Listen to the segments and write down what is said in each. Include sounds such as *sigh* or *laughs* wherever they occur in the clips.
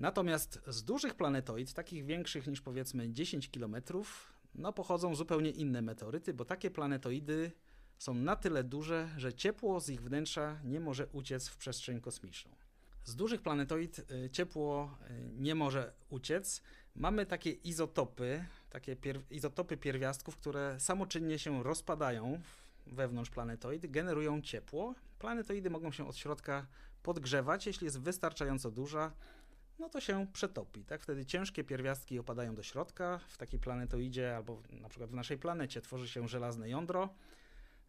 Natomiast z dużych planetoid, takich większych niż powiedzmy 10 km, no pochodzą zupełnie inne meteoryty, bo takie planetoidy są na tyle duże, że ciepło z ich wnętrza nie może uciec w przestrzeń kosmiczną. Z dużych planetoid y, ciepło y, nie może uciec. Mamy takie izotopy, takie izotopy pierwiastków, które samoczynnie się rozpadają wewnątrz planetoid, generują ciepło. Planetoidy mogą się od środka podgrzewać, jeśli jest wystarczająco duża, no to się przetopi. Tak? Wtedy ciężkie pierwiastki opadają do środka. W takiej planetoidzie albo na przykład w naszej planecie tworzy się żelazne jądro.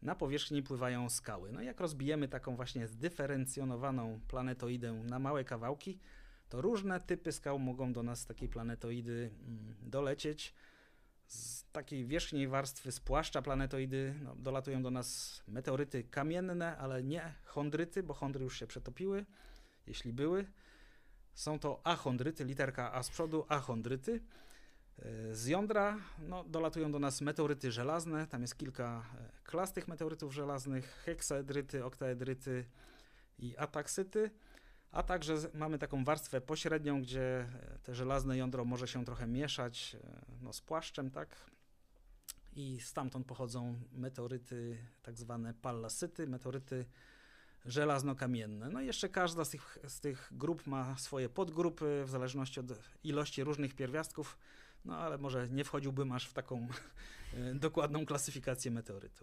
Na powierzchni pływają skały. No jak rozbijemy taką właśnie zdyferencjonowaną planetoidę na małe kawałki, to różne typy skał mogą do nas z takiej planetoidy mm, dolecieć. Z takiej wierzchniej warstwy, z płaszcza planetoidy, no, dolatują do nas meteoryty kamienne, ale nie chondryty, bo chondry już się przetopiły, jeśli były. Są to achondryty, literka A z przodu, achondryty. E, z jądra no, dolatują do nas meteoryty żelazne, tam jest kilka e, klas tych meteorytów żelaznych, heksaedryty, oktaedryty i ataksyty, a także mamy taką warstwę pośrednią, gdzie e, te żelazne jądro może się trochę mieszać no, z płaszczem, tak? I stamtąd pochodzą meteoryty tak zwane pallasyty, meteoryty żelazno-kamienne. No i jeszcze każda z tych, z tych grup ma swoje podgrupy w zależności od ilości różnych pierwiastków, no ale może nie wchodziłbym aż w taką *laughs* dokładną klasyfikację meteorytów.